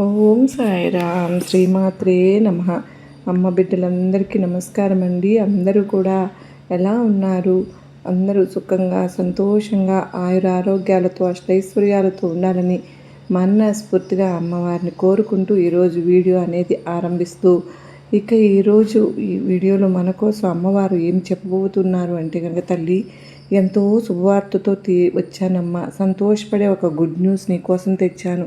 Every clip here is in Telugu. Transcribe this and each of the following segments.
ఓం సాయిరామ్. శ్రీమాత్రే నమ. అమ్మ బిడ్డలందరికీ నమస్కారం అండి. అందరూ కూడా ఎలా ఉన్నారు? అందరూ సుఖంగా సంతోషంగా ఆయురారోగ్యాలతో అష్టైశ్వర్యాలతో ఉండాలని మనస్ఫూర్తిగా అమ్మవారిని కోరుకుంటూ ఈరోజు వీడియో అనేది ఆరంభిస్తూ ఇక ఈరోజు ఈ వీడియోలో మన కోసం అమ్మవారు ఏం చెప్పబోతున్నారు అంటే కనుక తల్లి ఎంతో శుభవార్తతో తీ వచ్చానమ్మా. సంతోషపడే ఒక గుడ్ న్యూస్ నీ కోసం తెచ్చాను.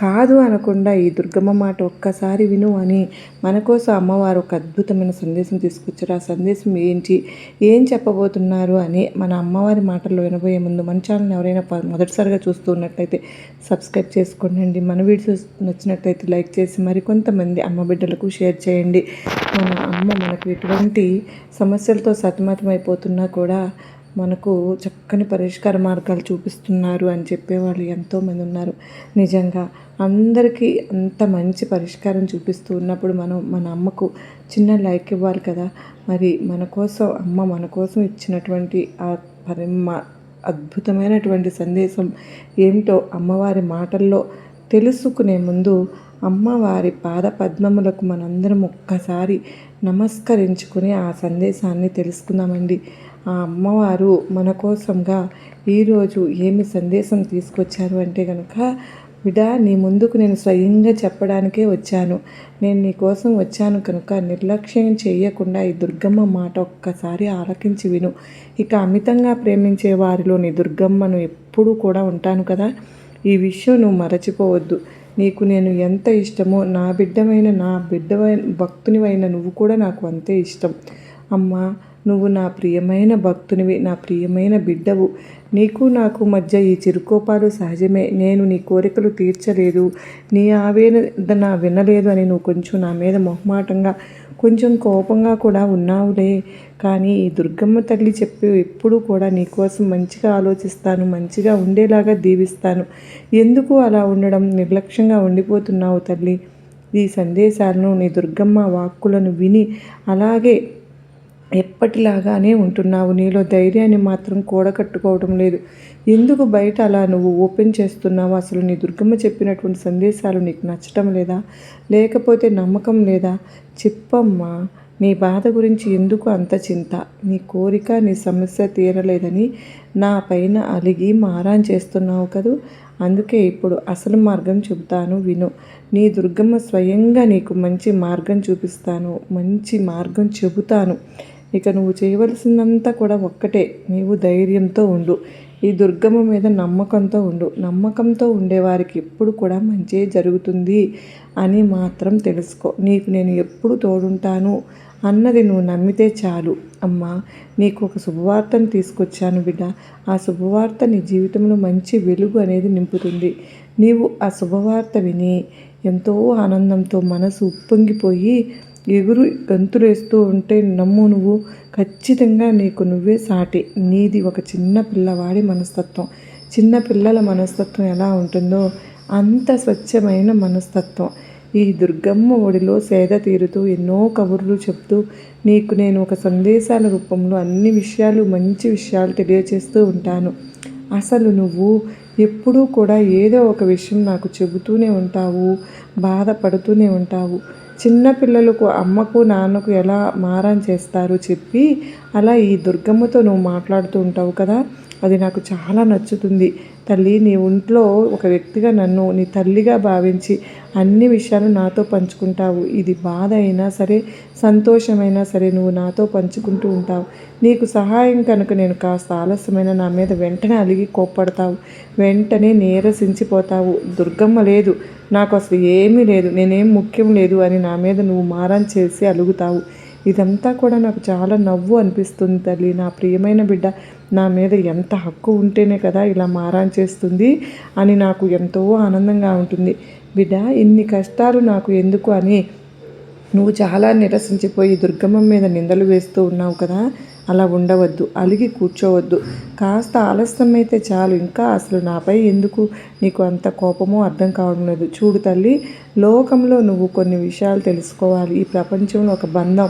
కాదు అనకుండా ఈ దుర్గమ్మ మాట ఒక్కసారి విను అని మన కోసం అమ్మవారు ఒక అద్భుతమైన సందేశం తీసుకొచ్చారు. ఆ సందేశం ఏంటి? ఏం చెప్పబోతున్నారు అని మన అమ్మవారి మాటల్లో వినబోయే ముందు మన ఛానల్ ఎవరైనా మొదటిసారిగా చూస్తూ ఉన్నట్లయితే సబ్స్క్రైబ్ చేసుకోండి. మన వీడియోస్ నచ్చినట్లయితే లైక్ చేసి మరికొంతమంది అమ్మ బిడ్డలకు షేర్ చేయండి. మన అమ్మ మనకు ఎటువంటి సమస్యలతో సతమతమైపోతున్నా కూడా మనకు చక్కని పరిష్కార మార్గాలు చూపిస్తున్నారు అని చెప్పేవాళ్ళు ఎంతోమంది ఉన్నారు. నిజంగా అందరికీ అంత మంచి పరిష్కారం చూపిస్తూ ఉన్నప్పుడు మనం మన అమ్మకు చిన్న లైక్ ఇవ్వాలి కదా. మరి మన కోసం అమ్మ మన కోసం ఇచ్చినటువంటి ఆ పరిమ అద్భుతమైనటువంటి సందేశం ఏమిటో అమ్మవారి మాటల్లో తెలుసుకునే ముందు అమ్మవారి పాద పద్మములకు మనందరం ఒక్కసారి నమస్కరించుకుని ఆ సందేశాన్ని తెలుసుకుందామండి. ఆ అమ్మవారు మన కోసంగా ఈరోజు ఏమి సందేశం తీసుకొచ్చారు అంటే కనుక బిడా నీ ముందుకు నేను స్వయంగా చెప్పడానికే వచ్చాను. నేను నీ కోసం వచ్చాను కనుక నిర్లక్ష్యం చేయకుండా ఈ దుర్గమ్మ మాట ఒక్కసారి ఆలకించి విను. ఇక అమితంగా ప్రేమించే వారిలో నీ దుర్గమ్మను ఎప్పుడూ కూడా ఉంటాను కదా. ఈ విషయం నువ్వు మరచిపోవద్దు. నీకు నేను ఎంత ఇష్టమో నా బిడ్డమైన నా బిడ్డమైన భక్తునివైన నువ్వు కూడా నాకు అంతే ఇష్టం. అమ్మా నువ్వు నా ప్రియమైన భక్తునివి నా ప్రియమైన బిడ్డవు. నీకు నాకు మధ్య ఈ చిరుకోపాలు సహజమే. నేను నీ కోరికలు తీర్చలేదు. నీ ఆవేదన వినలేదు అని నువ్వు కొంచెం నా మీద మొహమాటంగా కొంచెం కోపంగా కూడా ఉన్నావులే. కానీ ఈ దుర్గమ్మ తల్లి చెప్పి ఎప్పుడు కూడా నీకోసం మంచిగా ఆలోచిస్తాను మంచిగా ఉండేలాగా దీవిస్తాను. ఎందుకు అలా ఉండడం? నిర్లక్ష్యంగా ఉండిపోతున్నావు తల్లి. ఈ సందేశాలను నీ దుర్గమ్మ వాక్కులను విని అలాగే ఎప్పటిలాగానే ఉంటున్నావు. నీలో ధైర్యాన్ని మాత్రం కూడగట్టుకోవడం లేదు. ఎందుకు బయట అలా నువ్వు ఓపెన్ చేస్తున్నావు? అసలు నీ దుర్గమ్మ చెప్పినటువంటి సందేశాలు నీకు నచ్చటం లేదా? లేకపోతే నమ్మకం లేదా? చెప్పమ్మా నీ బాధ గురించి ఎందుకు అంత చింత? నీ కోరిక నీ సమస్య తీరలేదని నా పైన అలిగి మారాన్ చేస్తున్నావు కదూ? అందుకే ఇప్పుడు అసలు మార్గం చెబుతాను విను. నీ దుర్గమ్మ స్వయంగా నీకు మంచి మార్గం చూపిస్తాను మంచి మార్గం చెబుతాను. ఇక నువ్వు చేయవలసిందంతా కూడా ఒక్కటే. నీవు ధైర్యంతో ఉండు. ఈ దుర్గమ్మ మీద నమ్మకంతో ఉండు. నమ్మకంతో ఉండేవారికి ఎప్పుడు కూడా మంచి జరుగుతుంది అని మాత్రం తెలుసుకో. నీకు నేను ఎప్పుడు తోడుంటాను అన్నది నువ్వు నమ్మితే చాలు. అమ్మా నీకు ఒక శుభవార్తను తీసుకొచ్చాను బిడ్డ. ఆ శుభవార్త నీ జీవితంలో మంచి వెలుగు అనేది నింపుతుంది. నీవు ఆ శుభవార్త విని ఎంతో ఆనందంతో మనసు ఉప్పొంగిపోయి ఎగురు గంతులేస్తూ ఉంటే నమ్ము నువ్వు. ఖచ్చితంగా నీకు నువ్వే సాటి. నీది ఒక చిన్న పిల్లవాడి మనస్తత్వం. చిన్న పిల్లల మనస్తత్వం ఎలా ఉంటుందో అంత స్వచ్ఛమైన మనస్తత్వం. ఈ దుర్గమ్మ ఒడిలో సేద తీరుతూ ఎన్నో కబుర్లు చెప్తూ నీకు నేను ఒక సందేశాల రూపంలో అన్ని విషయాలు మంచి విషయాలు తెలియచేస్తూ ఉంటాను. అసలు నువ్వు ఎప్పుడూ కూడా ఏదో ఒక విషయం నాకు చెబుతూనే ఉంటావు బాధపడుతూనే ఉంటావు. చిన్న పిల్లలకు అమ్మకు నాన్నకు ఎలా మారం చేస్తారు చెప్పి అలా ఈ దుర్గమ్మతో నువ్వు మాట్లాడుతూ ఉంటావు కదా. అది నాకు చాలా నచ్చుతుంది. తల్లి నీ ఒంట్లో ఒక వ్యక్తిగా నన్ను నీ తల్లిగా భావించి అన్ని విషయాలు నాతో పంచుకుంటావు. ఇది బాధ అయినా సరే సంతోషమైనా సరే నువ్వు నాతో పంచుకుంటూ ఉంటావు. నీకు సహాయం కనుక నేను కాస్త ఆలస్యమైన నా మీద వెంటనే అలిగి కోప్పడతావు. వెంటనే నీరసించిపోతావు. దుర్గమ్మ లేదు. నాకు అసలు ఏమీ లేదు. నేనేం ముఖ్యం లేదు అని నా మీద నువ్వు మారం చేసి అలుగుతావు. ఇదంతా కూడా నాకు చాలా నవ్వు అనిపిస్తుంది తల్లి. నా ప్రియమైన బిడ్డ నా మీద ఎంత హక్కు ఉంటేనే కదా ఇలా మారాన్ చేస్తుంది అని నాకు ఎంతో ఆనందంగా ఉంటుంది. బిడ్డ ఇన్ని కష్టాలు నాకు ఎందుకు అని నువ్వు చాలా నిరసించిపోయి దుర్గమ్మ మీద నిందలు వేస్తూ ఉన్నావు కదా. అలా ఉండవద్దు అలిగి కూర్చోవద్దు. కాస్త ఆలస్యం అయితే చాలు. ఇంకా అసలు నాపై ఎందుకు నీకు అంత కోపమో అర్థం కావడం లేదు. చూడు తల్లి లోకంలో నువ్వు కొన్ని విషయాలు తెలుసుకోవాలి. ఈ ప్రపంచంలో ఒక బంధం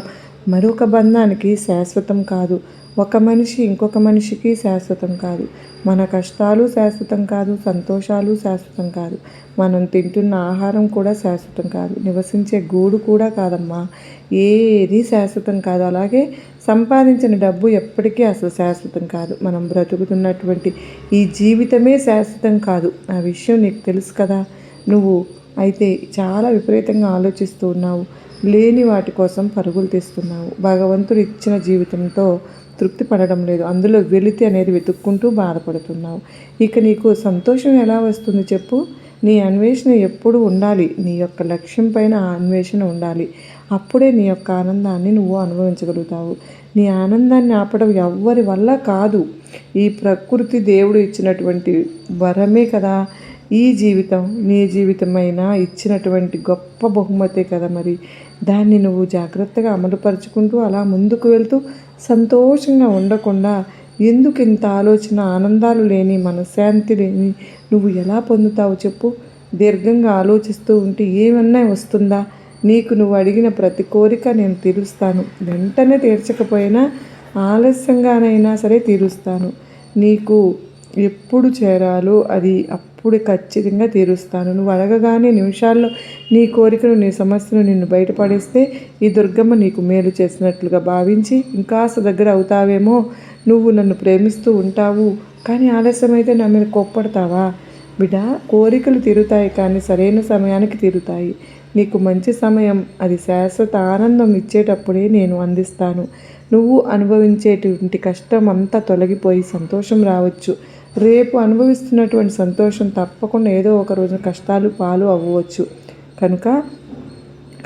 మరొక బంధానికి శాశ్వతం కాదు. ఒక మనిషి ఇంకొక మనిషికి శాశ్వతం కాదు. మన కష్టాలు శాశ్వతం కాదు సంతోషాలు శాశ్వతం కాదు. మనం తింటున్న ఆహారం కూడా శాశ్వతం కాదు. నివసించే గూడు కూడా కాదమ్మా. ఏది శాశ్వతం కాదు. అలాగే సంపాదించిన డబ్బు ఎప్పటికీ అసలు శాశ్వతం కాదు. మనం బ్రతుకుతున్నటువంటి ఈ జీవితమే శాశ్వతం కాదు. ఆ విషయం నీకు తెలుసు కదా. నువ్వు అయితే చాలా విపరీతంగా ఆలోచిస్తూ ఉన్నావు. లేని వాటి కోసం పరుగులు తీస్తున్నావు. భగవంతుడు ఇచ్చిన జీవితంతో తృప్తి పడడం లేదు. అందులో వెలితి అనేది వెతుక్కుంటూ బాధపడుతున్నావు. ఇక నీకు సంతోషం ఎలా వస్తుంది చెప్పు. నీ అన్వేషణ ఎప్పుడు ఉండాలి? నీ యొక్క లక్ష్యం పైన అన్వేషణ ఉండాలి. అప్పుడే నీ యొక్క ఆనందాన్ని నువ్వు అనుభవించగలుగుతావు. నీ ఆనందాన్ని ఆపడం ఎవ్వరి వల్ల కాదు. ఈ ప్రకృతి దేవుడు ఇచ్చినటువంటి వరమే కదా. ఈ జీవితం నీ జీవితమైనా ఇచ్చినటువంటి గొప్ప బహుమతే కదా మరి. దాన్ని నువ్వు జాగ్రత్తగా అమలుపరుచుకుంటూ అలా ముందుకు వెళ్తూ సంతోషంగా ఉండకుండా ఎందుకు ఇంత ఆలోచన ఆనందాలు లేని మనశ్శాంతి లేని నువ్వు ఎలా పొందుతావు చెప్పు. దీర్ఘంగా ఆలోచిస్తూ ఉంటే ఏమన్నా వస్తుందా? నీకు నువ్వు అడిగిన ప్రతి కోరిక నేను తీరుస్తాను. వెంటనే తీర్చకపోయినా ఆలస్యంగానైనా సరే తీరుస్తాను. నీకు ఎప్పుడు చేరాలో అది అప్పుడు ఖచ్చితంగా తీరుస్తాను. నువ్వు అడగగానే నిమిషాల్లో నీ కోరికను నీ సమస్యను నిన్ను బయటపడేస్తే ఈ దుర్గమ్మ నీకు మేలు చేసినట్లుగా భావించి ఇంకాస్త దగ్గర అవుతావేమో నువ్వు నన్ను ప్రేమిస్తూ ఉంటావు. కానీ ఆలస్యమైతే నా మీద కోప్పడతావా? బిడ్డ కోరికలు తీరుతాయి కానీ సరైన సమయానికి తీరుతాయి. నీకు మంచి సమయం అది శాశ్వత ఆనందం ఇచ్చేటప్పుడే నేను అందిస్తాను. నువ్వు అనుభవించేటువంటి కష్టం అంతా తొలగిపోయి సంతోషం రావచ్చు. రేపు అనుభవిస్తున్నటువంటి సంతోషం తప్పకుండా ఏదో ఒక రోజు కష్టాలు పాలు అవ్వవచ్చు. కనుక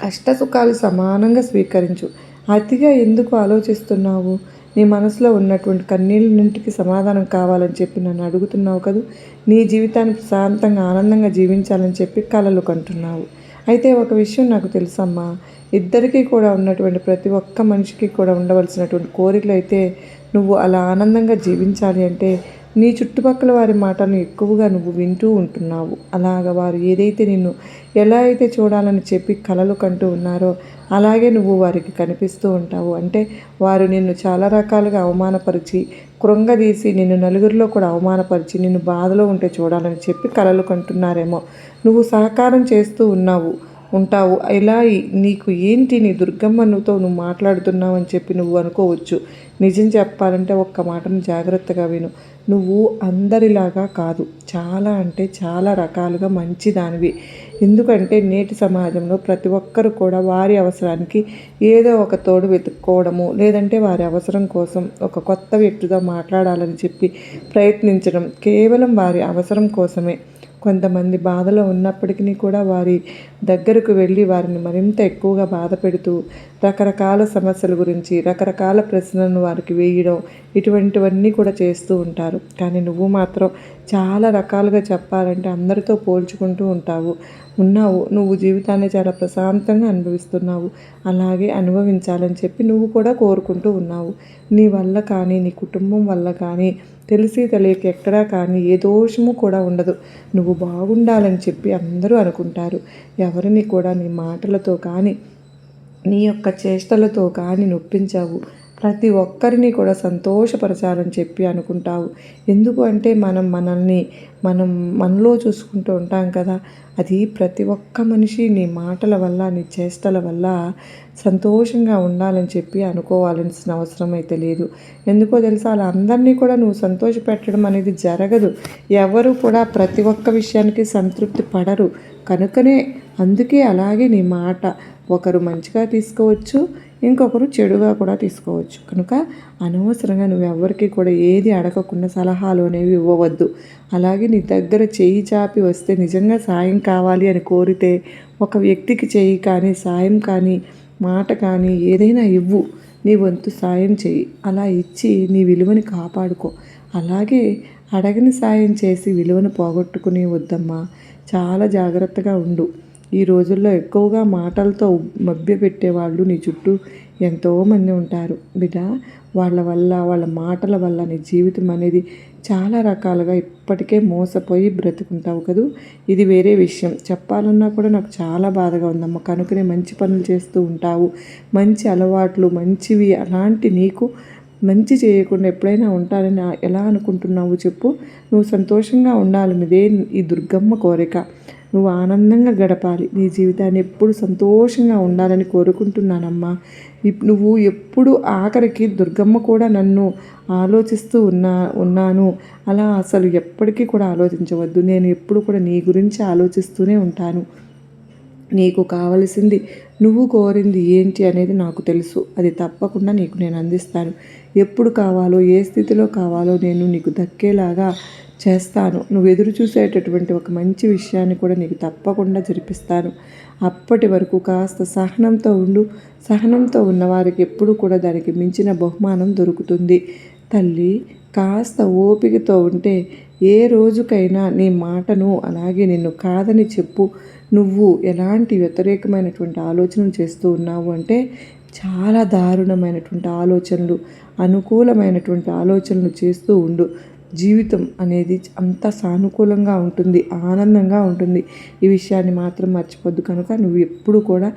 కష్ట సుఖాలు సమానంగా స్వీకరించు. అతిగా ఎందుకు ఆలోచిస్తున్నావు? నీ మనసులో ఉన్నటువంటి కన్నీళ్ళన్నింటికి సమాధానం కావాలని చెప్పి నన్ను అడుగుతున్నావు కదా? నీ జీవితాన్ని ప్రశాంతంగా ఆనందంగా జీవించాలని చెప్పి కలలు కంటున్నావు. అయితే ఒక విషయం నాకు తెలుసమ్మా. ఇద్దరికీ కూడా ఉన్నటువంటి ప్రతి ఒక్క మనిషికి కూడా ఉండవలసినటువంటి కోరికలు అయితే నువ్వు అలా ఆనందంగా జీవించాలి అంటే నీ చుట్టుపక్కల వారి మాటలను ఎక్కువగా నువ్వు వింటూ ఉంటున్నావు. అలాగ వారు ఏదైతే నిన్ను ఎలా అయితే చూడాలని చెప్పి కలలు కంటూ ఉన్నారో అలాగే నువ్వు వారికి కనిపిస్తూ ఉంటావు. అంటే వారు నిన్ను చాలా రకాలుగా అవమానపరిచి కృంగదీసి నిన్ను నలుగురిలో కూడా అవమానపరిచి నిన్ను బాధలో ఉంటే చూడాలని చెప్పి కలలు కంటున్నారేమో. నువ్వు సహకారం చేస్తూ ఉన్నావు. ఉంటావు. ఇలా నీకు ఏంటి నీ దుర్గమ్మనుతో నువ్వు మాట్లాడుతున్నావు అని చెప్పి నువ్వు అనుకోవచ్చు. నిజం చెప్పాలంటే ఒక్క మాటను జాగ్రత్తగా విను. నువ్వు అందరిలాగా కాదు. చాలా అంటే చాలా రకాలుగా మంచి దానివి ఎందుకంటే నేటి సమాజంలో ప్రతి ఒక్కరు కూడా వారి అవసరానికి ఏదో ఒక తోడు వెతుక్కోవడము లేదంటే వారి అవసరం కోసం ఒక కొత్త వ్యక్తితో మాట్లాడాలని చెప్పి ప్రయత్నించడం కేవలం వారి అవసరం కోసమే. కొంతమంది బాధలో ఉన్నప్పటికీ కూడా వారి దగ్గరకు వెళ్ళి వారిని మరింత ఎక్కువగా బాధ పెడుతూ రకరకాల సమస్యల గురించి రకరకాల ప్రశ్నలను వారికి వేయడం ఇటువంటివన్నీ కూడా చేస్తూ ఉంటారు. కానీ నువ్వు మాత్రం చాలా రకాలుగా చెప్పాలంటే అందరితో పోల్చుకుంటూ ఉంటావు. ఉన్నావు. నువ్వు జీవితాన్ని చాలా ప్రశాంతంగా అనుభవిస్తున్నావు. అలాగే అనుభవించాలని చెప్పి నువ్వు కూడా కోరుకుంటూ ఉన్నావు. నీ వల్ల కానీ నీ కుటుంబం వల్ల కానీ తెలిసి తెలియక ఎక్కడా కానీ ఏ దోషము కూడా ఉండదు. నువ్వు బాగుండాలని చెప్పి అందరూ అనుకుంటారు. ఎవరిని కూడా నీ మాటలతో కానీ నీ యొక్క చేష్టలతో కానీ నొప్పించావు. ప్రతి ఒక్కరిని కూడా సంతోషపరచాలని చెప్పి అనుకుంటావు. ఎందుకు అంటే మనం మనల్ని మనం మనలో చూసుకుంటూ ఉంటాం కదా. అది ప్రతి ఒక్క మనిషి నీ మాటల వల్ల నీ చేష్టల వల్ల సంతోషంగా ఉండాలని చెప్పి అనుకోవాల్సిన అవసరం అయితే లేదు ఎందుకో తెలుసా? అలా అందరినీ కూడా నువ్వు సంతోష పెట్టడం అనేది జరగదు. ఎవరు కూడా ప్రతి ఒక్క విషయానికి సంతృప్తి పడరు. కనుకనే అందుకే అలాగే నీ మాట ఒకరు మంచిగా తీసుకోవచ్చు ఇంకొకరు చెడుగా కూడా తీసుకోవచ్చు. కనుక అనవసరంగా నువ్వు ఎవరికి కూడా ఏది అడగకుండా సలహాలు అనేవి ఇవ్వవద్దు. అలాగే నీ దగ్గర చేయి చాపి వస్తే నిజంగా సాయం కావాలి అని కోరితే ఒక వ్యక్తికి చేయి కానీ సాయం కానీ మాట కానీ ఏదైనా ఇవ్వు. నీ వంతు సాయం చేయి. అలా ఇచ్చి నీ విలువని కాపాడుకో. అలాగే అడగని సాయం చేసి విలువను పోగొట్టుకుని వద్దమ్మా. చాలా జాగ్రత్తగా ఉండు. ఈ రోజుల్లో ఎక్కువగా మాటలతో మభ్యపెట్టే పెట్టేవాళ్ళు నీ చుట్టూ ఎంతోమంది ఉంటారు. బిడ్డ వాళ్ళ వల్ల వాళ్ళ మాటల వల్ల నీ జీవితం అనేది చాలా రకాలుగా ఇప్పటికే మోసపోయి బ్రతుకుంటావు కదూ? ఇది వేరే విషయం. చెప్పాలన్నా కూడా నాకు చాలా బాధగా ఉందమ్మ. కనుకనే మంచి పనులు చేస్తూ ఉంటావు. మంచి అలవాట్లు మంచివి అలాంటి నీకు మంచి చేయకుండా ఎప్పుడైనా ఉంటానని ఎలా అనుకుంటున్నావు చెప్పు? నువ్వు సంతోషంగా ఉండాలి. ఇదే ఈ దుర్గమ్మ కోరిక. నువ్వు ఆనందంగా గడపాలి. నీ జీవితాన్ని ఎప్పుడు సంతోషంగా ఉండాలని కోరుకుంటున్నానమ్మా. నువ్వు ఎప్పుడు ఆఖరికి దుర్గమ్మ కూడా నన్ను ఆలోచిస్తూ ఉన్నా ఉన్నాను. అలా అసలు ఎప్పటికీ కూడా ఆలోచించవద్దు. నేను ఎప్పుడు కూడా నీ గురించి ఆలోచిస్తూనే ఉంటాను. నీకు కావలసింది నువ్వు కోరింది ఏంటి అనేది నాకు తెలుసు. అది తప్పకుండా నీకు నేను అందిస్తాను. ఎప్పుడు కావాలో ఏ స్థితిలో కావాలో నేను నీకు దక్కేలాగా చేస్తాను. నువ్వు ఎదురు చూసేటటువంటి ఒక మంచి విషయాన్ని కూడా నీకు తప్పకుండా జరిపిస్తాను. అప్పటి వరకు కాస్త సహనంతో ఉండు. సహనంతో ఉన్నవారికి ఎప్పుడు కూడా దానికి మించిన బహుమానం దొరుకుతుంది. తల్లి కాస్త ఓపికతో ఉంటే ఏ రోజుకైనా నీ మాటను అలాగే నిన్ను కాదని చెప్పు. నువ్వు ఎలాంటి వ్యతిరేకమైనటువంటి ఆలోచనలు చేస్తూ ఉన్నావు అంటే చాలా దారుణమైనటువంటి ఆలోచనలు అనుకూలమైనటువంటి ఆలోచనలు చేస్తూ ఉండు. జీవితం అనేది అంత సానుకూలంగా ఉంటుంది ఆనందంగా ఉంటుంది. ఈ విషయాన్ని మాత్రం మర్చిపోద్దు. కనుక నువ్వు ఎప్పుడు కూడా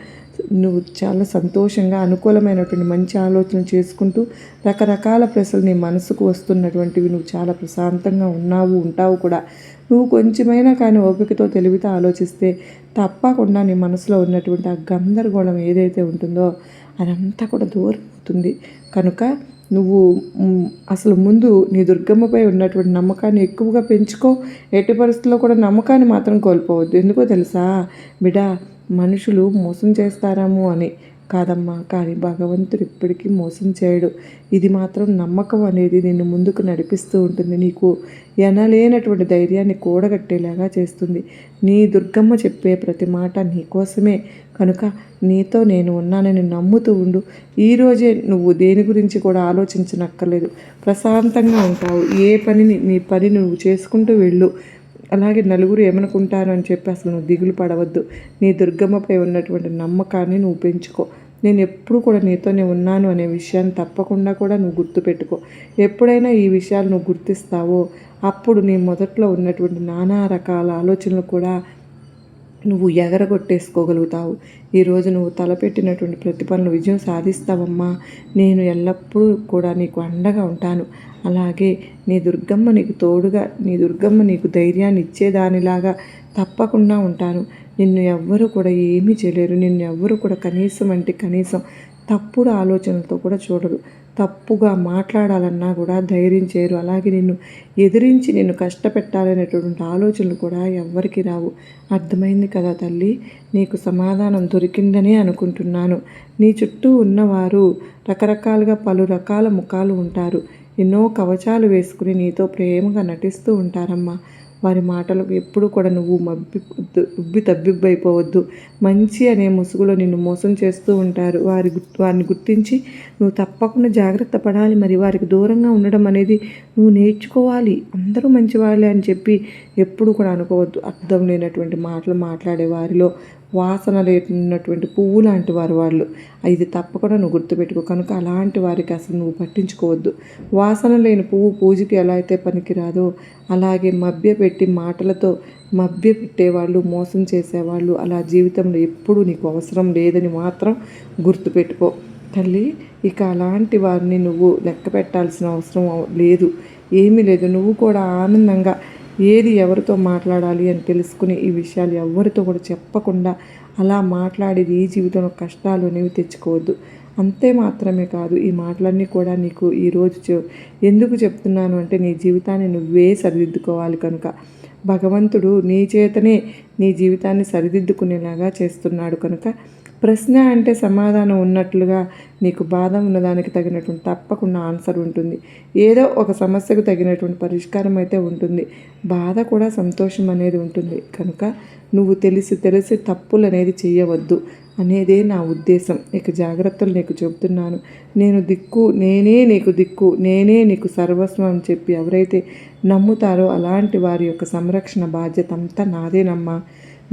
నువ్వు చాలా సంతోషంగా అనుకూలమైనటువంటి మంచి ఆలోచన చేసుకుంటూ రకరకాల ప్రశ్నలు నీ మనసుకు వస్తున్నటువంటివి నువ్వు చాలా ప్రశాంతంగా ఉన్నావు ఉంటావు కూడా. నువ్వు కొంచెమైనా కానీ ఓపికతో తెలివితో ఆలోచిస్తే తప్పకుండా నీ మనసులో ఉన్నటువంటి ఆ గందరగోళం ఏదైతే ఉంటుందో అదంతా కూడా దూరం అవుతుంది కనుక నువ్వు అసలు ముందు నీ దుర్గమ్మపై ఉన్నటువంటి నమ్మకాన్ని ఎక్కువగా పెంచుకో. ఎట్టి పరిస్థితుల్లో కూడా నమ్మకాన్ని మాత్రం కోల్పోవద్దు. ఎందుకో తెలుసా? బిడా మనుషులు మోసం చేస్తారాము అని. కాదమ్మా కానీ భగవంతుడు ఇప్పటికీ మోసం చేయడు. ఇది మాత్రం నమ్మకం అనేది నిన్ను ముందుకు నడిపిస్తూ ఉంటుంది. నీకు ఎనలేనటువంటి ధైర్యాన్ని కూడగట్టేలాగా చేస్తుంది. నీ దుర్గమ్మ చెప్పే ప్రతి మాట నీకోసమే కనుక నీతో నేను ఉన్నానని నమ్ముతూ ఉండు. ఈరోజే నువ్వు దేని గురించి కూడా ఆలోచించనక్కర్లేదు. ప్రశాంతంగా ఉంటావు. ఏ పనిని నీ పని నువ్వు చేసుకుంటూ వెళ్ళు. అలాగే నలుగురు ఏమనుకుంటారు అని చెప్పి అసలు నువ్వు దిగులు పడవద్దు. నీ దుర్గమ్మపై ఉన్నటువంటి నమ్మకాన్ని నువ్వు పెంచుకో. నేను ఎప్పుడు కూడా నీతోనే ఉన్నాను అనే విషయాన్ని తప్పకుండా కూడా నువ్వు గుర్తుపెట్టుకో. ఎప్పుడైనా ఈ విషయాలు నువ్వు గుర్తిస్తావో అప్పుడు నీ మొదట్లో ఉన్నటువంటి నానా రకాల ఆలోచనలు కూడా నువ్వు ఎగరగొట్టేసుకోగలుగుతావు. ఈరోజు నువ్వు తలపెట్టినటువంటి ప్రతి పనులు విజయం సాధిస్తావమ్మా. నేను ఎల్లప్పుడూ కూడా నీకు అండగా ఉంటాను. అలాగే నీ దుర్గమ్మ నీకు తోడుగా నీ దుర్గమ్మ నీకు ధైర్యాన్ని ఇచ్చేదానిలాగా తప్పకుండా ఉంటాను. నిన్ను ఎవ్వరు కూడా ఏమీ చేయలేరు. నిన్ను ఎవ్వరు కూడా కనీసం అంటే కనీసం తప్పుడు ఆలోచనలతో కూడా చూడరు. తప్పుగా మాట్లాడాలన్నా కూడా ధైర్యం చేయరు. అలాగే నిన్ను ఎదిరించి నిన్ను కష్టపెట్టాలనేటువంటి ఆలోచనలు కూడా ఎవ్వరికి రావు. అర్థమైంది కదా తల్లి? నీకు సమాధానం దొరికిందని అనుకుంటున్నాను. నీ చుట్టూ ఉన్నవారు రకరకాలుగా పలు రకాల ముఖాలు ఉంటారు. ఎన్నో కవచాలు వేసుకుని నీతో ప్రేమగా నటిస్తూ ఉంటారమ్మా. వారి మాటలకు ఎప్పుడు కూడా నువ్వు మబ్బి ఉబ్బి తబ్బిబ్బైపోవద్దు. మంచి అనే ముసుగులో నిన్ను మోసం చేస్తూ ఉంటారు. వారి వారిని గుర్తించి నువ్వు తప్పకుండా జాగ్రత్త పడాలి. మరి వారికి దూరంగా ఉండడం అనేది నువ్వు నేర్చుకోవాలి. అందరూ మంచివాళ్ళే అని చెప్పి ఎప్పుడు కూడా అనుకోవద్దు. అర్థం లేనటువంటి మాటలు మాట్లాడే వారిలో వాసన లేనటువంటి పువ్వు లాంటి వారు వాళ్ళు. ఇది తప్పకుండా నువ్వు గుర్తుపెట్టుకో. కనుక అలాంటి వారికి అసలు నువ్వు పట్టించుకోవద్దు. వాసన లేని పువ్వు పూజకి ఎలా అయితే పనికిరాదో అలాగే మభ్య పెట్టి మాటలతో మభ్య పెట్టేవాళ్ళు మోసం చేసేవాళ్ళు అలా జీవితంలో ఎప్పుడూ నీకు అవసరం లేదని మాత్రం గుర్తుపెట్టుకో. తల్లి ఇక అలాంటి వారిని నువ్వు లెక్క పెట్టాల్సిన అవసరం లేదు. ఏమీ లేదు. నువ్వు కూడా ఆనందంగా ఏది ఎవరితో మాట్లాడాలి అని తెలుసుకుని ఈ విషయాలు ఎవరితో కూడా చెప్పకుండా అలా మాట్లాడేది ఈ జీవితంలో కష్టాలు అనేవి తెచ్చుకోవద్దు. అంతే మాత్రమే కాదు ఈ మాటలన్నీ కూడా నీకు ఈరోజు ఎందుకు చెప్తున్నాను అంటే నీ జీవితాన్ని నువ్వే సరిదిద్దుకోవాలి కనుక. భగవంతుడు నీ చేతనే నీ జీవితాన్ని సరిదిద్దుకునేలాగా చేస్తున్నాడు కనుక ప్రశ్న అంటే సమాధానం ఉన్నట్లుగా నీకు బాధ ఉన్నదానికి తగినటువంటి తప్పకుండా ఆన్సర్ ఉంటుంది. ఏదో ఒక సమస్యకు తగినటువంటి పరిష్కారం అయితే ఉంటుంది. బాధ కూడా సంతోషం అనేది ఉంటుంది. కనుక నువ్వు తెలిసి తెలిసి తప్పులు అనేది చేయవద్దు అనేదే నా ఉద్దేశం. ఇక జాగ్రత్తలు నీకు చెబుతున్నాను. నేను దిక్కు నేనే నీకు దిక్కు నేనే నీకు సర్వస్వం అని చెప్పి ఎవరైతే నమ్ముతారో అలాంటి వారి యొక్క సంరక్షణ బాధ్యత అంతా నాదేనమ్మా.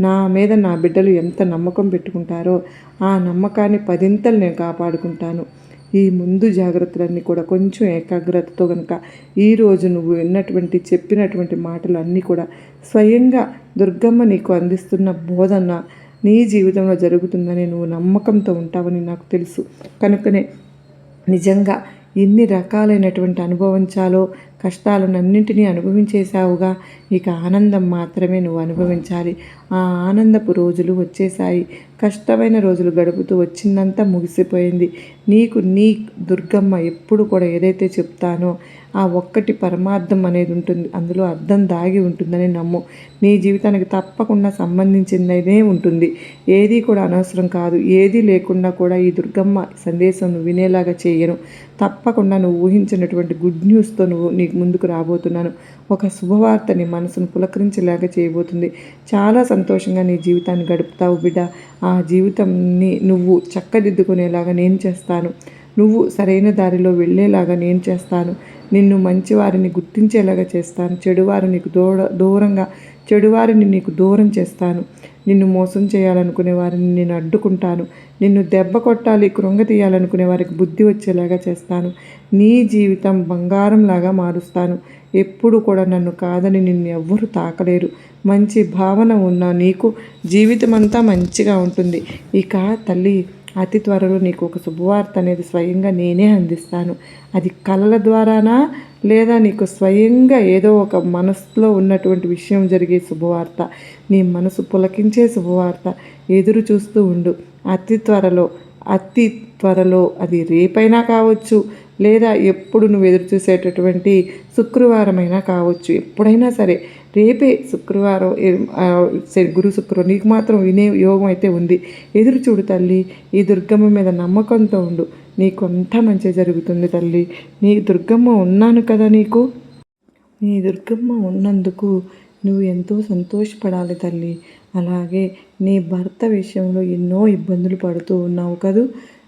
నా మీద నా బిడ్డలు ఎంత నమ్మకం పెట్టుకుంటారో ఆ నమ్మకాన్ని పదింతలు నేను కాపాడుకుంటాను. ఈ ముందు జాగ్రత్తలన్నీ కూడా కొంచెం ఏకాగ్రతతో కనుక ఈరోజు నువ్వు విన్నటువంటి చెప్పినటువంటి మాటలు అన్నీ కూడా స్వయంగా దుర్గమ్మ నీకు అందిస్తున్న బోధన నీ జీవితంలో జరుగుతుందని నువ్వు నమ్మకంతో ఉంటావని నాకు తెలుసు. కనుకనే నిజంగా ఎన్ని రకాలైనటువంటి అనుభవించాలో కష్టాలనన్నింటినీ అనుభవించేశావుగా. ఇక ఆనందం మాత్రమే నువ్వు అనుభవించాలి. ఆ ఆనందపు రోజులు వచ్చేసాయి కష్టమైన రోజులు గడుపుతూ వచ్చిందంతా ముగిసిపోయింది. నీకు నీ దుర్గమ్మ ఎప్పుడు కూడా ఏదైతే చెప్తానో ఆ ఒక్కటి పరమార్థం అనేది ఉంటుంది. అందులో అర్థం దాగి ఉంటుందని నమ్ము. నీ జీవితానికి తప్పకుండా సంబంధించిందనే ఉంటుంది. ఏది కూడా అనవసరం కాదు. ఏది లేకుండా కూడా ఈ దుర్గమ్మ సందేశం నువ్వు వినేలాగా చేయను. తప్పకుండా నువ్వు ఊహించినటువంటి గుడ్ న్యూస్తో నువ్వు మీకు ముందుకు రాబోతున్నాను. ఒక శుభవార్త నీ మనసును పులకరించేలాగా చేయబోతుంది. చాలా సంతోషంగా నీ జీవితాన్ని గడుపుతావు బిడ్డ. ఆ జీవితాన్ని నువ్వు చక్కదిద్దుకునేలాగా నేను చేస్తాను. నువ్వు సరైన దారిలో వెళ్ళేలాగా నేను చేస్తాను. నిన్ను మంచివారిని గుర్తించేలాగా చేస్తాను. చెడువారు నీకు దూర దూరంగా చెడువారిని నీకు దూరం చేస్తాను. నిన్ను మోసం చేయాలనుకునే వారిని నేను అడ్డుకుంటాను. నిన్ను దెబ్బ కొట్టాలి కృంగతీయాలనుకునే వారికి బుద్ధి వచ్చేలాగా చేస్తాను. నీ జీవితం బంగారంలాగా మారుస్తాను. ఎప్పుడు కూడా నన్ను కాదని నిన్ను ఎవ్వరు తాకలేరు. మంచి భావన ఉన్న నీకు జీవితం అంతా మంచిగా ఉంటుంది. ఇక తల్లి అతి త్వరలో నీకు ఒక శుభవార్త అనేది స్వయంగా నేనే అందిస్తాను. అది కళల ద్వారానా? లేదా నీకు స్వయంగా ఏదో ఒక మనసులో ఉన్నటువంటి విషయం జరిగే శుభవార్త? నీ మనసు పులకించే శుభవార్త? ఎదురు చూస్తూ ఉండు. అతి త్వరలో అతి త్వరలో అది రేపైనా కావచ్చు లేదా ఎప్పుడు నువ్వు ఎదురు చూసేటటువంటి శుక్రవారమైనా కావచ్చు. ఎప్పుడైనా సరే రేపే శుక్రవారం గురు శుక్రవారం నీకు మాత్రం వినే యోగం అయితే ఉంది. ఎదురు చూడు తల్లి ఈ దుర్గమ్మ మీద నమ్మకంతో ఉండు. నీకు అంతా మంచి జరుగుతుంది తల్లి. నీ దుర్గమ్మ ఉన్నాను కదా నీకు? నీ దుర్గమ్మ ఉన్నందుకు నువ్వు ఎంతో సంతోషపడాలి తల్లి. అలాగే నీ భర్త విషయంలో ఎన్నో ఇబ్బందులు పడుతూ ఉన్నావు కదూ?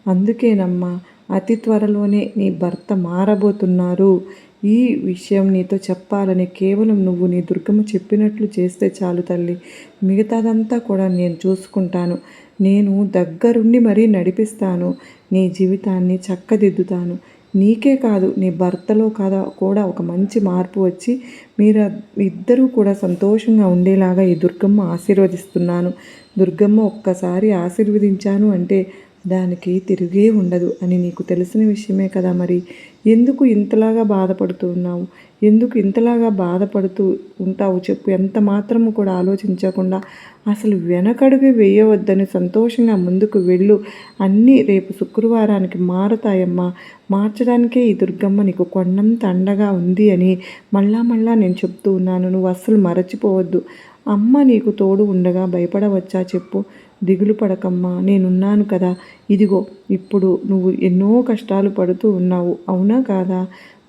అందుకేనమ్మా అతి త్వరలోనే నీ భర్త మారబోతున్నారు. ఈ విషయం నీతో చెప్పాలని కేవలం నువ్వు నీ దుర్గమ్మ చెప్పినట్లు చేస్తే చాలు తల్లి. మిగతాదంతా కూడా నేను చూసుకుంటాను. నేను దగ్గరుండి మరీ నడిపిస్తాను. నీ జీవితాన్ని చక్కదిద్దుతాను. నీకే కాదు నీ భర్తలో కాదా కూడా ఒక మంచి మార్పు వచ్చి మీరు ఇద్దరూ కూడా సంతోషంగా ఉండేలాగా ఈ దుర్గమ్మ ఆశీర్వదిస్తున్నాను. దుర్గమ్మ ఒక్కసారి ఆశీర్వదించాను అంటే దానికి తిరిగే ఉండదు అని నీకు తెలిసిన విషయమే కదా మరి. ఎందుకు ఇంతలాగా బాధపడుతూ ఉన్నావు? ఎందుకు ఇంతలాగా బాధపడుతూ ఉంటావు చెప్పు. ఎంత మాత్రము కూడా ఆలోచించకుండా అసలు వెనకడుగు వేయవద్దని సంతోషంగా ముందుకు వెళ్ళు. అన్నీ రేపు శుక్రవారానికి మారతాయమ్మా. మార్చడానికే ఈ దుర్గమ్మ నీకు కొండంత అండగా ఉంది అని మళ్ళా మళ్ళా నేను చెప్తూ ఉన్నాను. నువ్వు అస్సలు మరచిపోవద్దు. అమ్మ నీకు తోడు ఉండగా భయపడవచ్చా చెప్పు. దిగులు పడకమ్మా నేనున్నాను కదా. ఇదిగో ఇప్పుడు నువ్వు ఎన్నో కష్టాలు పడుతూ ఉన్నావు అవునా కాదా?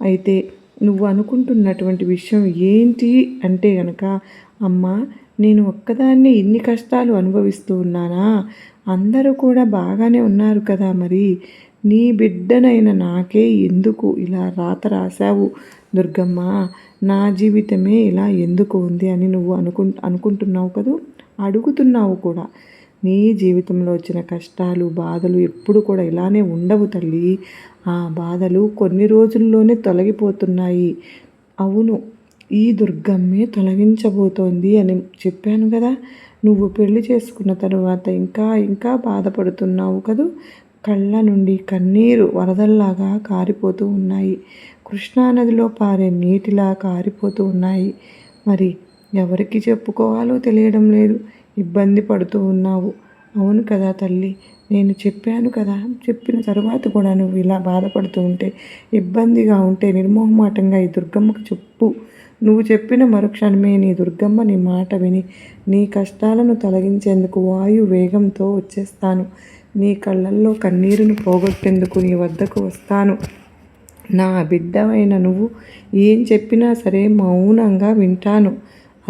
అయితే నువ్వు అనుకుంటున్నటువంటి విషయం ఏంటి అంటే గనక అమ్మా నేను ఒక్కదాన్ని ఇన్ని కష్టాలు అనుభవిస్తూ ఉన్నానా? అందరూ కూడా బాగానే ఉన్నారు కదా మరి. నీ బిడ్డనైన నాకే ఎందుకు ఇలా రాత రాశావు దుర్గమ్మ? నా జీవితమే ఇలా ఎందుకు ఉంది అని నువ్వు అనుకు అనుకుంటున్నావు కదూ? అడుగుతున్నావు కూడా. నీ జీవితంలో వచ్చిన కష్టాలు బాధలు ఎప్పుడు కూడా ఇలానే ఉండవు తల్లి. ఆ బాధలు కొన్ని రోజుల్లోనే తొలగిపోతున్నాయి. అవును ఈ దుర్గమ్మే తొలగించబోతోంది అని చెప్పాను కదా. నువ్వు పెళ్ళి చేసుకున్న తర్వాత ఇంకా ఇంకా బాధపడుతున్నావు కదూ? కళ్ళ నుండి కన్నీరు వరదల్లాగా కారిపోతూ ఉన్నాయి. కృష్ణానదిలో పారే నీటిలా కారిపోతూ ఉన్నాయి. మరి ఎవరికి చెప్పుకోవాలో తెలియడం లేదు. ఇబ్బంది పడుతూ ఉన్నావు. అవును కదా తల్లి నేను చెప్పాను కదా. చెప్పిన తర్వాత కూడా నువ్వు ఇలా బాధపడుతూ ఉంటే ఇబ్బందిగా ఉంటే నిర్మోహమాటంగా ఈ దుర్గమ్మకు చెప్పు. నువ్వు చెప్పిన మరుక్షణమే నీ దుర్గమ్మ నీ మాట విని నీ కష్టాలను తొలగించేందుకు వాయు వేగంతో వచ్చేస్తాను. నీ కళ్ళల్లో కన్నీరును పోగొట్టేందుకు నీ వద్దకు వస్తాను. నా బిడ్డవైన నువ్వు ఏం చెప్పినా సరే మౌనంగా వింటాను.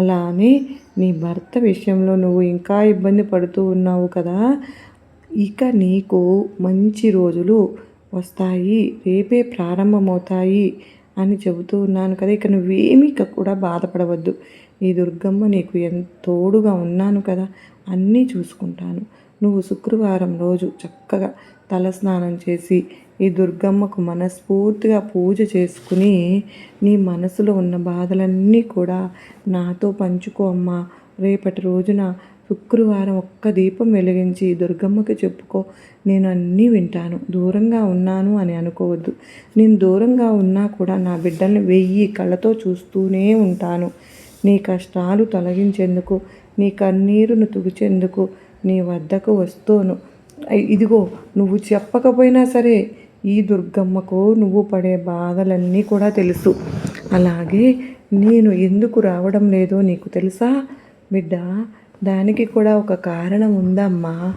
అలానే నీ భర్త విషయంలో నువ్వు ఇంకా ఇబ్బంది పడుతూ ఉన్నావు కదా ఇక నీకు మంచి రోజులు వస్తాయి రేపే ప్రారంభమవుతాయి అని చెబుతూ ఉన్నాను కదా. ఇక నువ్వేమీ కూడా బాధపడవద్దు. ఈ దుర్గమ్మ నీకు ఎంత తోడుగా ఉన్నాను కదా అన్నీ చూసుకుంటాను. నువ్వు శుక్రవారం రోజు చక్కగా తలస్నానం చేసి ఈ దుర్గమ్మకు మనస్ఫూర్తిగా పూజ చేసుకుని నీ మనసులో ఉన్న బాధలన్నీ కూడా నాతో పంచుకో అమ్మా. రేపటి రోజున శుక్రవారం ఒక్క దీపం వెలిగించి దుర్గమ్మకి చెప్పుకో. నేను అన్నీ వింటాను. దూరంగా ఉన్నాను అని అనుకోవద్దు. నేను దూరంగా ఉన్నా కూడా నా బిడ్డల్ని వెయ్యి కళ్ళతో చూస్తూనే ఉంటాను. నీ కష్టాలు తొలగించేందుకు నీ కన్నీరును తుడిచేందుకు నీ వద్దకు వస్తూను. ఇదిగో నువ్వు చెప్పకపోయినా సరే ఈ దుర్గమ్మకు నువ్వు పడే బాధలన్నీ కూడా తెలుసు. అలాగే నేను ఎందుకు రావడం లేదో నీకు తెలుసా? బిడ్డ దానికి కూడా ఒక కారణం ఉందమ్మా.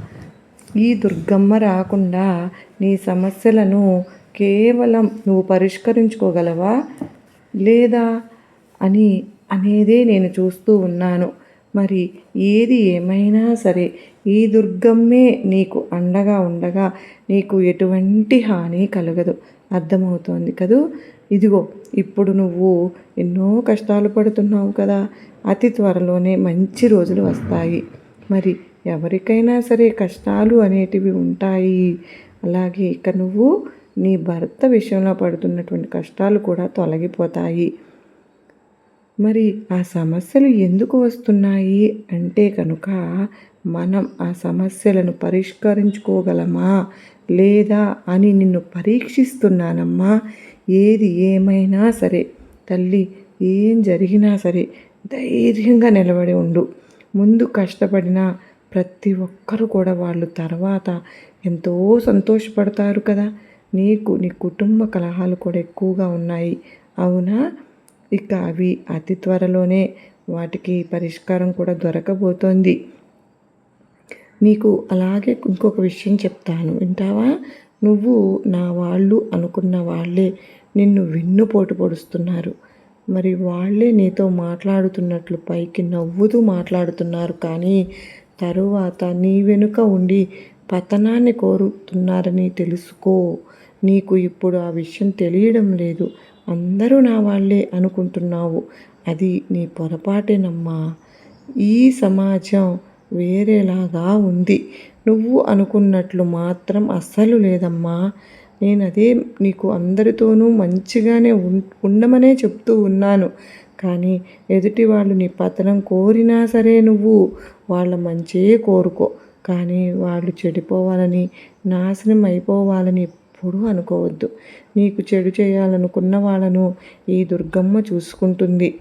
ఈ దుర్గమ్మ రాకుండా నీ సమస్యలను కేవలం నువ్వు పరిష్కరించుకోగలవా? లేదా? అని అనేదే నేను చూస్తూ ఉన్నాను. మరి ఏది ఏమైనా సరే ఈ దుర్గమ్మే నీకు అండగా ఉండగా నీకు ఎటువంటి హాని కలగదు. అర్థమవుతోంది కదూ? ఇదిగో ఇప్పుడు నువ్వు ఎన్నో కష్టాలు పడుతున్నావు కదా. అతి త్వరలోనే మంచి రోజులు వస్తాయి. మరి ఎవరికైనా సరే కష్టాలు అనేటివి ఉంటాయి. అలాగే ఇక నువ్వు నీ భర్త విషయంలో పడుతున్నటువంటి కష్టాలు కూడా తొలగిపోతాయి. మరి ఆ సమస్యలు ఎందుకు వస్తున్నాయి? అంటే కనుక మనం ఆ సమస్యలను పరిష్కరించుకోగలమా లేదా అని నిన్ను పరీక్షిస్తున్నానమ్మా. ఏది ఏమైనా సరే తల్లి ఏం జరిగినా సరే ధైర్యంగా నిలబడి ఉండు. ముందు కష్టపడిన ప్రతి ఒక్కరు కూడా వాళ్ళు తర్వాత ఎంతో సంతోషపడతారు కదా. నీకు నీ కుటుంబ కలహాలు కూడా ఎక్కువగా ఉన్నాయి. అవునా? ఇక అవి అతి త్వరలోనే వాటికి పరిష్కారం కూడా దొరకబోతోంది. నీకు అలాగే ఇంకొక విషయం చెప్తాను. వింటావా? నువ్వు నా వాళ్ళు అనుకున్న వాళ్ళే నిన్ను వెన్నుపోటు పొడుస్తున్నారు. మరి వాళ్ళే నీతో మాట్లాడుతున్నట్లు పైకి నవ్వుతూ మాట్లాడుతున్నారు కానీ తరువాత నీ వెనుక ఉండి పతనాన్ని కోరుతున్నారని తెలుసుకో. నీకు ఇప్పుడు ఆ విషయం తెలియడం లేదు. అందరూ నా వాళ్ళే అనుకుంటున్నావు. అది నీ పొరపాటేనమ్మా. ఈ సమాజం వేరేలాగా ఉంది. నువ్వు అనుకున్నట్లు మాత్రం అస్సలు లేదమ్మా. నేను అదే నీకు అందరితోనూ మంచిగానే ఉండమనే చెప్తూ ఉన్నాను. కానీ ఎదుటి వాళ్ళు నీ పతనం కోరినా సరే నువ్వు వాళ్ళ మంచే కోరుకో. కానీ వాళ్ళు చెడిపోవాలని నాశనం అయిపోవాలని ఎప్పుడూ అనుకోవద్దు. నీకు చెడు చేయాలనుకున్న వాళ్ళను ఈ దుర్గమ్మ చూసుకుంటుంది.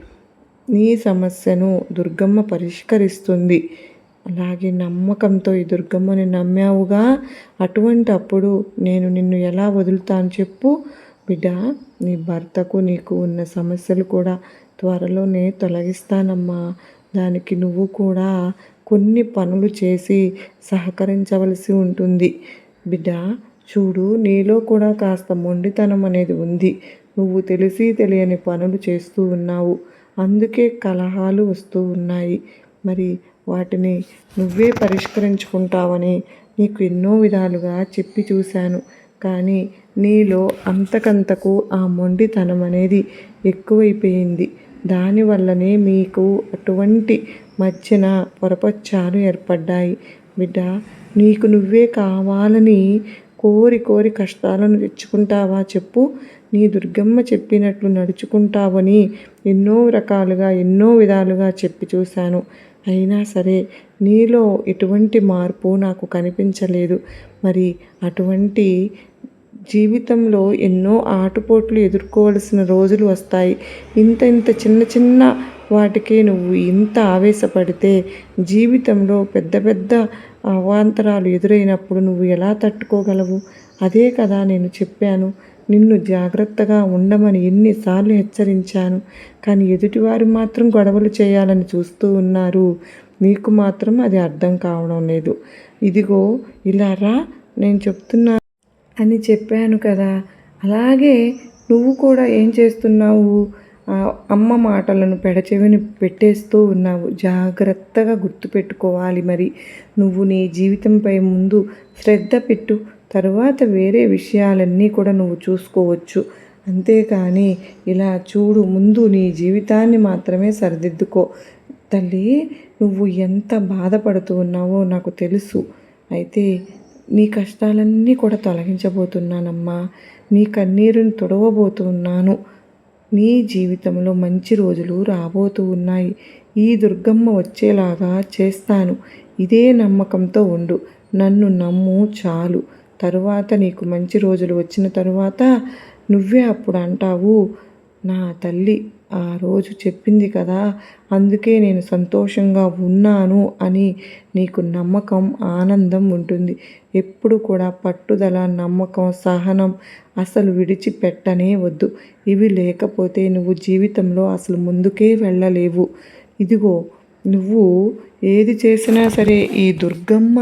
నీ సమస్యను దుర్గమ్మ పరిష్కరిస్తుంది. అలాగే నమ్మకంతో ఈ దుర్గమ్మని నమ్మావుగా. అటువంటి అప్పుడు నేను నిన్ను ఎలా వదులుతాను చెప్పు. బిడ్డ నీ భర్తకు నీకు ఉన్న సమస్యలు కూడా త్వరలోనే తొలగిస్తానమ్మా. దానికి నువ్వు కూడా కొన్ని పనులు చేసి సహకరించవలసి ఉంటుంది. బిడ్డ చూడు నీలో కూడా కాస్త మొండితనం అనేది ఉంది. నువ్వు తెలిసి తెలియని పనులు చేస్తూ ఉన్నావు. అందుకే కలహాలు వస్తూ ఉన్నాయి. మరి వాటిని నువ్వే పరిష్కరించుకుంటావని నీకు ఎన్నో విధాలుగా చెప్పి చూశాను. కానీ నీలో అంతకంతకు ఆ మొండితనం అనేది ఎక్కువైపోయింది. దానివల్లనే మీకు అటువంటి మధ్యన పొరపచ్చాలు ఏర్పడ్డాయి. బిడ్డ నీకు నువ్వే కావాలని కోరి కోరి కష్టాలను తెచ్చుకుంటావా చెప్పు. నీ దుర్గమ్మ చెప్పినట్లు నడుచుకుంటావని ఎన్నో రకాలుగా ఎన్నో విధాలుగా చెప్పి చూశాను. అయినా సరే నీలో ఎటువంటి మార్పు నాకు కనిపించలేదు. మరి అటువంటి జీవితంలో ఎన్నో ఆటుపోట్లు ఎదుర్కోవలసిన రోజులు వస్తాయి. ఇంత ఇంత చిన్న చిన్న వాటికి నువ్వు ఇంత ఆవేశపడితే జీవితంలో పెద్ద పెద్ద అవాంతరాలు ఎదురైనప్పుడు నువ్వు ఎలా తట్టుకోగలవు? అదే కదా నేను చెప్పాను. నిన్ను జాగ్రత్తగా ఉండమని ఎన్నిసార్లు హెచ్చరించాను. కానీ ఎదుటివారు మాత్రం గొడవలు చేయాలని చూస్తూ ఉన్నారు. నీకు మాత్రం అది అర్థం కావడం లేదు. ఇదిగో ఇలా రా నేను చెప్తున్నా అని చెప్పాను కదా. అలాగే నువ్వు కూడా ఏం చేస్తున్నావు? అమ్మ మాటలను పెడచెవిని పెట్టేస్తూ ఉన్నావు. జాగ్రత్తగా గుర్తుపెట్టుకోవాలి మరి. నువ్వు నీ జీవితంపై ముందు శ్రద్ధ పెట్టు. తరువాత వేరే విషయాలన్నీ కూడా నువ్వు చూసుకోవచ్చు. అంతేకాని ఇలా చూడు ముందు నీ జీవితాన్ని మాత్రమే సరిదిద్దుకో. తల్లి నువ్వు ఎంత బాధపడుతూ ఉన్నావో నాకు తెలుసు. అయితే నీ కష్టాలన్నీ కూడా తొలగించబోతున్నానమ్మా. నీ కన్నీరుని తుడవబోతున్నాను. నీ జీవితంలో మంచి రోజులు రాబోతూ ఉన్నాయి. ఈ దుర్గమ్మ వచ్చేలాగా చేస్తాను. ఇదే నమ్మకంతో ఉండు. నన్ను నమ్ము చాలు. తరువాత నీకు మంచి రోజులు వచ్చిన తరువాత నువ్వే అప్పుడు అంటావు నా తల్లి ఆ రోజు చెప్పింది కదా అందుకే నేను సంతోషంగా ఉన్నాను అని నీకు నమ్మకం ఆనందం ఉంటుంది. ఎప్పుడు కూడా పట్టుదల నమ్మకం సహనం అసలు విడిచిపెట్టనే వద్దు. ఇవి లేకపోతే నువ్వు జీవితంలో అసలు ముందుకే వెళ్ళలేవు. ఇదిగో నువ్వు ఏది చేసినా సరే ఈ దుర్గమ్మ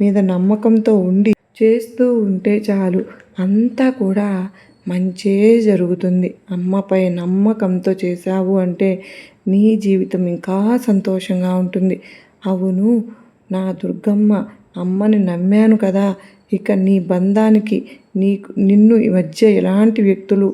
మీద నమ్మకంతో ఉండి చేస్తూ ఉంటే చాలు. అంతా కూడా మంచే జరుగుతుంది. అమ్మపై నమ్మకంతో చేశావు అంటే నీ జీవితం ఇంకా సంతోషంగా ఉంటుంది. అవును నా దుర్గమ్మ అమ్మని నమ్మాను కదా. ఇక నీ బంధానికి నీకు నిన్ను ఈ మధ్య ఎలాంటి వ్యక్తులు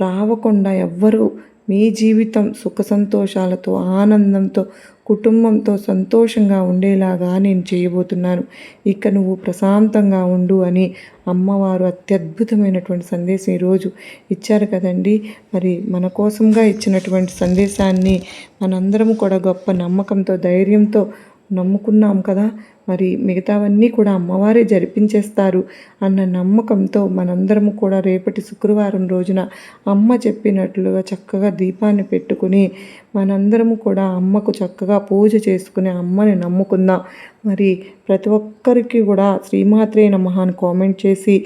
రావకుండా ఎవ్వరూ మీ జీవితం సుఖ సంతోషాలతో ఆనందంతో కుటుంబంతో సంతోషంగా ఉండేలాగా నేను చేయబోతున్నాను. ఇక నువ్వు ప్రశాంతంగా ఉండు అని అమ్మవారు అత్యద్భుతమైనటువంటి సందేశం ఈరోజు ఇచ్చారు కదండి. మరి మన కోసంగా ఇచ్చినటువంటి సందేశాన్ని మనందరం కూడా గొప్ప నమ్మకంతో ధైర్యంతో నమ్ముకున్నాం కదా. మరి మిగతావన్నీ కూడా అమ్మవారే జరిపించేస్తారు అన్న నమ్మకంతో మనందరము కూడా రేపటి శుక్రవారం రోజున అమ్మ చెప్పినట్లుగా చక్కగా దీపాన్ని పెట్టుకుని మనందరము కూడా అమ్మకు చక్కగా పూజ చేసుకుని అమ్మని నమ్ముకుందాం. మరి ప్రతి ఒక్కరికి కూడా శ్రీమాత్రే నమః అని కామెంట్ చేసి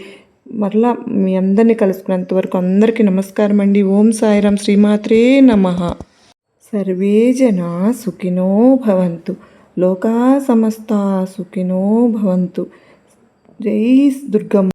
మరలా మీ అందరినీ కలుసుకునేంత వరకు అందరికీ నమస్కారం అండి. ఓం సాయిరాం శ్రీమాత్రే నమ. సర్వే జనా సుఖినో భవంతు. లోకా సమస్త సుఖినో భవంతు. జై దుర్గమ్మ.